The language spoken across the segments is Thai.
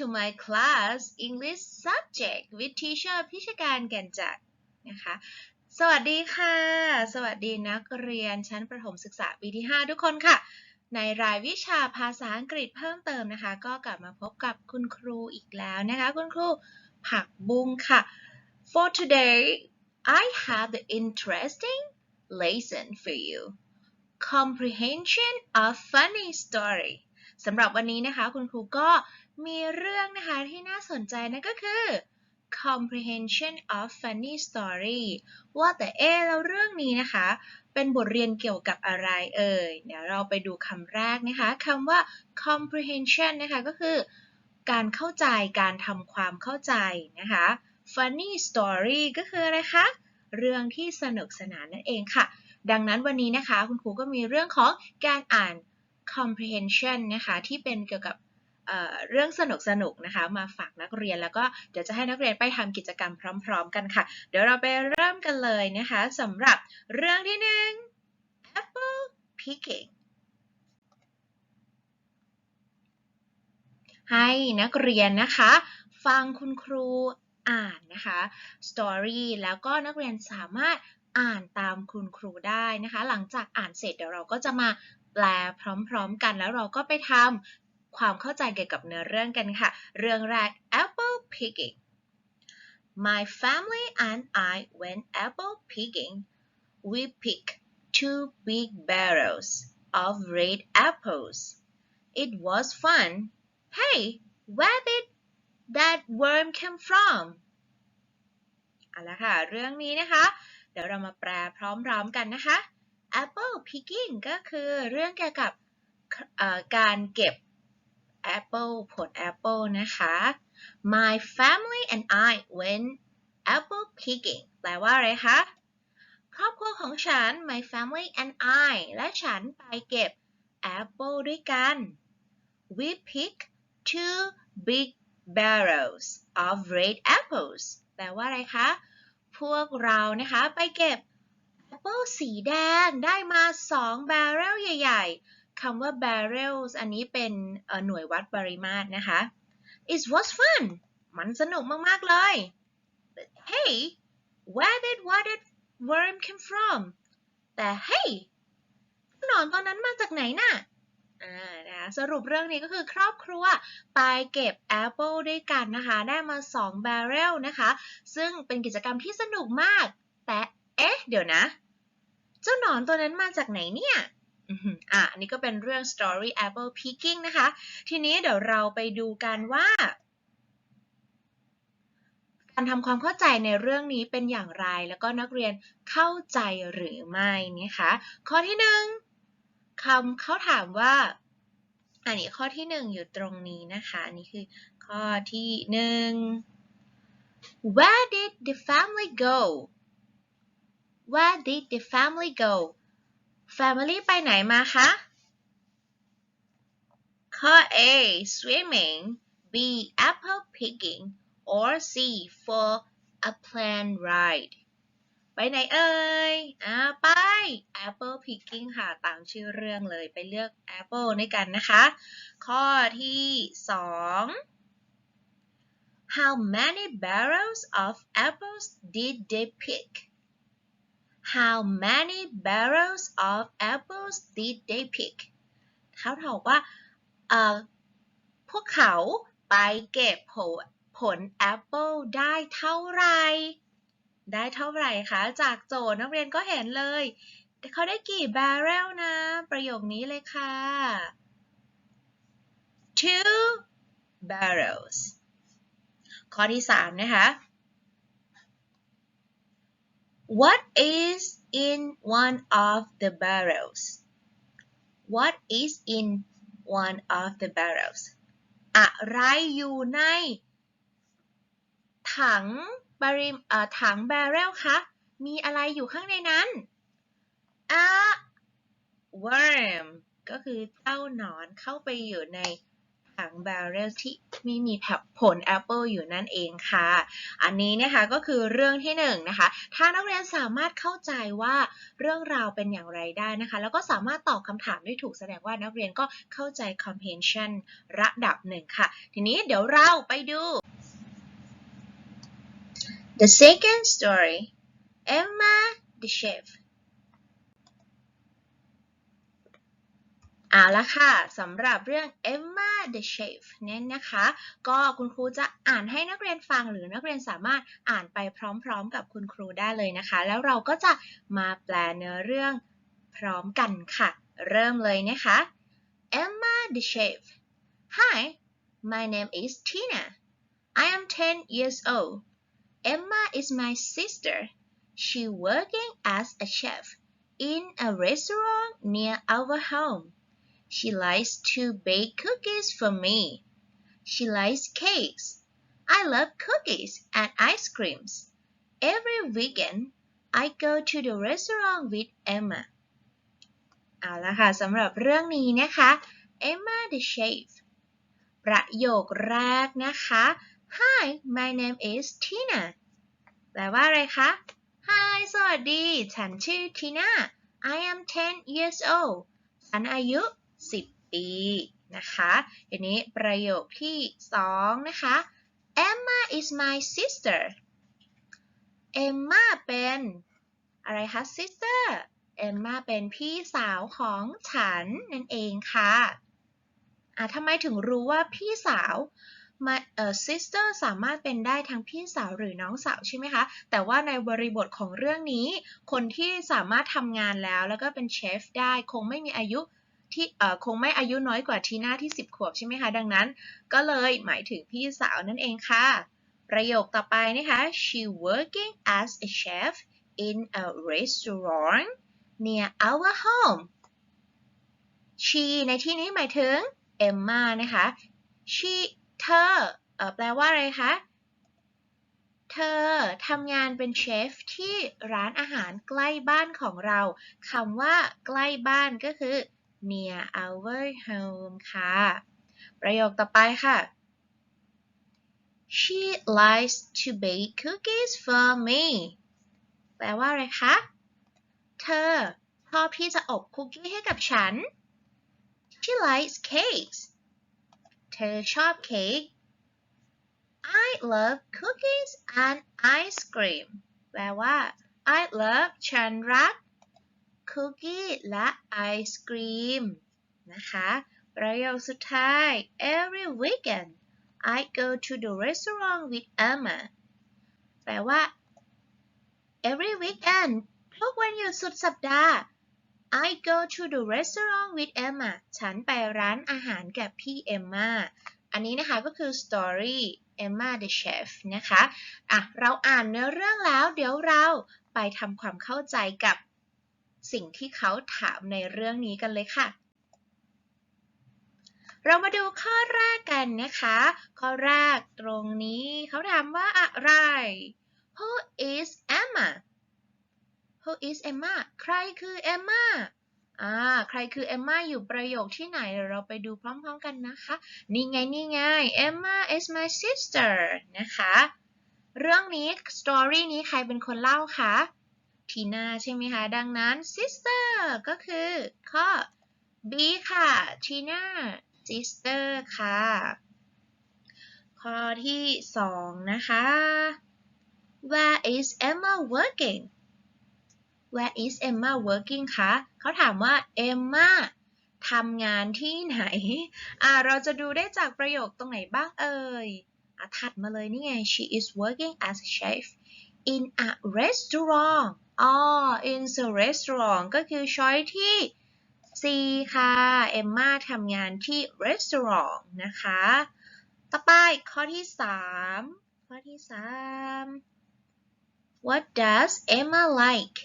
To my class English subject with teacher พิชการแก่นจักรนะคะ สวัสดีค่ะ สวัสดีนักเรียนชั้นประถมศึกษาปีที่ 5 ทุกคนค่ะ ในรายวิชาภาษาอังกฤษเพิ่มเติมนะคะ ก็กลับมาพบกับคุณครูอีกแล้วนะคะ คุณครูผักบุ้งค่ะ For today I have the interesting lesson for you comprehension of funny story สำหรับวันนี้นะคะ คุณครูก็มีเรื่องนะคะที่น่าสนใจนั่นก็คือ comprehension of funny story ว่าแต่เอะแล้วเรื่องนี้นะคะ เป็นบทเรียนเกี่ยวกับอะไรเอ่ย เดี๋ยวเราไปดูคำแรกนะคะคำว่า comprehension นะคะก็คือ การเข้าใจการทำความเข้าใจนะคะ funny story ก็คืออะไรคะ เรื่องที่สนุกสนานนั่นเองค่ะ ดังนั้นวันนี้นะคะ คุณครูก็มีเรื่องของการอ่าน comprehension นะคะที่เป็นเกี่ยวกับเเรื่องสนุกสนุกนะคะ มาฝากนักเรียนแล้วก็เดี๋ยวจะให้นักเรียนไปทำกิจกรรมพร้อม ๆ กันค่ะ เดี๋ยวเราไปเริ่มกันเลยนะคะสำหรับเรื่องที่หนึ่ง apple picking ให้นักเรียนนะคะ ฟังคุณครูอ่านนะคะ story แล้วก็นักเรียนสามารถอ่านตามคุณครูได้นะคะ หลังจากอ่านเสร็จเดี๋ยวเราก็จะมา แปลพร้อมๆ กัน แล้วเราก็ไปทำความเข้าใจเกี่ยวกับเนื้อเรื่องกันค่ะ เรื่องแรก apple picking My family and I went apple picking we picked two big barrels of red apples it was fun hey where did that worm come from เอาละค่ะ เรื่องนี้นะคะ เดี๋ยวเรามาแปลพร้อมๆกันนะคะ apple picking ก็คือเรื่องเกี่ยวกับการเก็บ apple ผล apple นะคะ my family and I went apple picking แปลว่าอะไรคะ ครอบครัวของฉัน my family and I และฉันไปเก็บ apple ด้วยกัน we pick two big barrels of red apples แปลว่าอะไรคะ พวกเรานะคะไปเก็บ apple สีแดงได้มา 2 barrel ใหญ่ๆ คำว่า barrels อันนี้เป็นหน่วยวัดปริมาตรนะคะ it was fun มันสนุกมาก ๆ เลย but hey where did what did worm come from แต่ hey หนอนตอนนั้นมาจากไหนน่ะอ่านะคะสรุปเรื่องนี้ก็คือครอบครัวไปเก็บแอปเปิลด้วยกันนะคะ ได้มา 2 barrel นะคะ ซึ่งเป็นกิจกรรมที่สนุกมาก แต่ เอ๊ะ เดี๋ยวนะ เจ้าหนอนตัวนั้นมาจากไหนเนี่ยอะอันนี้ก็เป็นเรื่อง story apple picking นะคะ ทีนี้เดี๋ยวเราไปดูกันว่าการทำความเข้าใจในเรื่องนี้เป็นอย่างไร แล้วก็นักเรียนเข้าใจหรือไม่นะคะข้อที่หนึ่งคำเขาถามว่า อันนี้ข้อที่หนึ่งอยู่ตรงนี้นะคะอันนี้คือข้อที่หนึ่ง Where did the family go Where did the family go Family ไปไหนมาคะ ข้อ A swimming B apple picking or C for a plane ride ไปไหนเอ่ย อ่า ไป apple picking ค่ะ ตามชื่อเรื่องเลย ไปเลือก apple ด้วยกันนะคะ ข้อที่ 2 How many barrels of apples did they pick How many barrels of apples did they pick เขาถามว่าเอ่อพวกเขาไปเก็บผลผลแอปเปิลได้เท่าไหร่ ได้เท่าไหร่คะ จากโจทย์นักเรียนก็เห็นเลย เขาได้กี่ barrel นะ ประโยคนี้เลยค่ะ two barrels ข้อที่ 3 นะคะ What is in one of the barrels What is in one of the barrels อะไรอยู่ใน ถังบริมเอ่อถัง barrel คะ มีอะไรอยู่ข้างในนั้น a worm ก็คือเจ้าหนอนเข้าไปอยู่ใน ถัง barrel ที่ไม่มีผลแอปเปิลอยู่นั่นเองค่ะ อันนี้นะคะก็คือเรื่องที่1นนะคะถ้านักเรียนสามารถเข้าใจว่าเรื่องราวเป็นอย่างไรได้นะคะ แล้วก็สามารถตอบคำถามได้ถูกแสดงว่านักเรียนก็เข้าใจ comprehension ระดับหนึ่งค่ะ ทีนี้เดี๋ยวเราไปดู The second story Emma the chef เอาละค่ะสำหรับเรื่อง Emma the Chef เนี่ยนะคะ ก็คุณครูจะอ่านให้นักเรียนฟังหรือนักเรียนสามารถอ่านไปพร้อมๆ กับคุณครูได้เลยนะคะ แล้วเราก็จะมาแปลเนื้อเรื่องพร้อมกันค่ะ เริ่มเลยนะคะ Emma the Chef Hi my name is Tina I am 10 years old Emma is my sister she working as a chef in a restaurant near our home She likes to bake cookies for me. She likes cakes. I love cookies and ice creams. Every weekend, I go to the restaurant with Emma. เอาละค่ะสำหรับเรื่องนี้นะคะ Emma the chef ประโยคแรกนะคะ Hi my name is Tina แปลว่าอะไรคะ Hi สวัสดี ฉันชื่อ Tina I am 10 years old ฉันอายุ 10 ปีนะคะทีนี้ประโยคที่ 2 นะคะ Emma is my sister Emma เป็นอะไรคะ sister Emma เป็นพี่สาวของฉันนั่นเองค่ะอะทำไมถึงรู้ว่าพี่สาวมาเอ่อ sister สามารถเป็นได้ทั้งพี่สาวหรือน้องสาวใช่ไหมคะ แต่ว่าในบริบทของเรื่องนี้ คนที่สามารถทำงานแล้วแล้วก็เป็นเชฟได้คงไม่มีอายุ ที่คงไม่อายุน้อยกว่าทีน่าที่ 10 ขวบใช่ไหมคะ ดังนั้น ก็เลยหมายถึงพี่สาวนั่นเองค่ะ ประโยคต่อไปนะคะ she working as a chef in a restaurant near our home she ในที่นี้หมายถึง Emma นะคะ she เธอเออแปลว่าอะไรคะ เธอทำงานเป็นเชฟที่ร้านอาหารใกล้บ้านของเรา คำว่าใกล้บ้านก็คือ near our home ค่ะ ประโยคต่อไปค่ะ she likes to bake cookies for me แปลว่าอะไรคะ เธอชอบที่จะอบคุกกี้ให้กับฉัน she likes cakes เธอชอบเค้ก I love cookies and ice cream แปลว่า I love ฉันรัก คุกกี้และไอศกรีมนะคะประโยคสุดท้าย every weekend I go to the restaurant with Emma แปลว่า every weekend ทุกวันหยุดสุดสัปดาห์ I go to the restaurant with Emma ฉันไปร้านอาหารกับพี่เอมมาอันนี้นะคะก็คือ story Emma the chef นะคะ อะ เราอ่านเนื้อเรื่องแล้ว เดี๋ยวเราไปทำความเข้าใจกับ สิ่งที่เขาถามในเรื่องนี้กันเลยค่ะ เรามาดูข้อแรกกันนะคะ ข้อแรกตรงนี้เขาถามว่าอะไร Who is Emma Who is Emma ใครคือ Emma อ่า ใครคือ Emma อยู่ประโยคที่ไหนเราไปดูพร้อมๆกันนะคะ นี่ไง นี่ไง Emma is my sister นะคะ เรื่องนี้ story นี้ใครเป็นคนเล่าคะ ทีน่าใช่ไหมคะ ดังนั้น sister ก็คือข้อ B ค่ะทีน่า sister ค่ะ ข้อที่สองนะคะ Where is Emma working Where is Emma working คะเขาถามว่า Emma ทำงานที่ไหน อ่า เราจะดูได้จากประโยคตรงไหนบ้างเอ่ยอะถัดมาเลยนี่ไง she is working as a chef in a restaurant อ๋อ in the restaurant ก็คือช้อยที่ C ค่ะ เอมมาทำงานที่ restaurant นะคะ ต่อไปข้อที่ 3 ข้อที่ 3 What does Emma like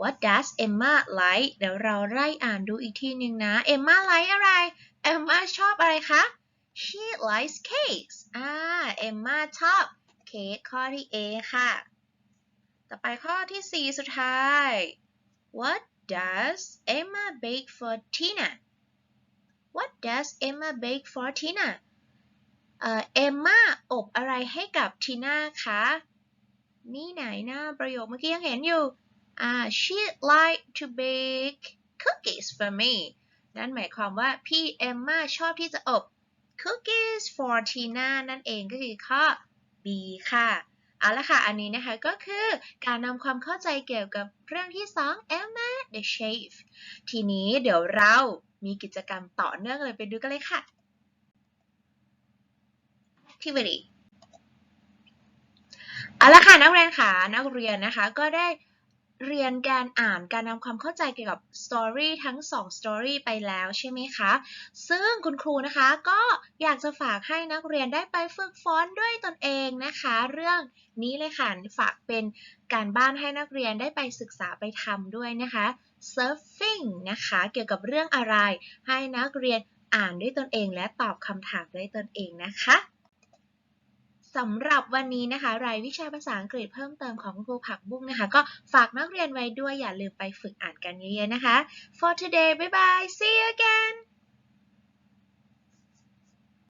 What does Emma like เดี๋ยวเราไล่อ่านดูอีกทีหนึ่งนะ Emma like อะไร Emma ชอบอะไรคะ She likes cakes อ่า Emma ชอบเค้กข้อที่ A ค่ะ อไปข้อที่ 4 สุดท้าย What does Emma bake for Tina What does Emma bake for Tina เอ่อเอมมาอบอะไรให้กับทีน่าคะนี่ไหนนะประโยคเมื่อกี้ยังเห็นอยู่อ่า she like to bake cookies for me นั่นหมายความว่าพี่เอมมาชอบที่จะอบ cookies for Tina นั่นเองก็คือข้อ B ค่ะ เอาละค่ะ อันนี้นะคะก็คือการนำความเข้าใจเกี่ยวกับเรื่องที่ 2 Emma the chef ทีนี้เดี๋ยวเรามีกิจกรรมต่อเนื่องเลยไปดูกันเลยค่ะ activity เอาละค่ะนักเรียนค่ะนักเรียนนะคะก็ได้ เรียนการอ่านการนำความเข้าใจเกี่ยวกับสตอรี่ทั้ง2สตอรี่ไปแล้วใช่ไหมคะ ซึ่งคุณครูนะคะก็อยากจะฝากให้นักเรียนได้ไปฝึกฟ้อนด้วยตนเองนะคะ เรื่องนี้เลยค่ะฝากเป็นการบ้านให้นักเรียนได้ไปศึกษาไปทำด้วยนะคะ surfing นะคะ เกี่ยวกับเรื่องอะไรให้นักเรียนอ่านด้วยตนเองและตอบคำถามด้วยตนเองนะคะ สำหรับวันนี้นะคะ รายวิชาภาษาอังกฤษเพิ่มเติมของครูผักบุ้งนะคะ ก็ฝากนักเรียนไว้ด้วยอย่าลืมไปฝึกอ่านกันเยอะๆนะคะ for today bye bye see you again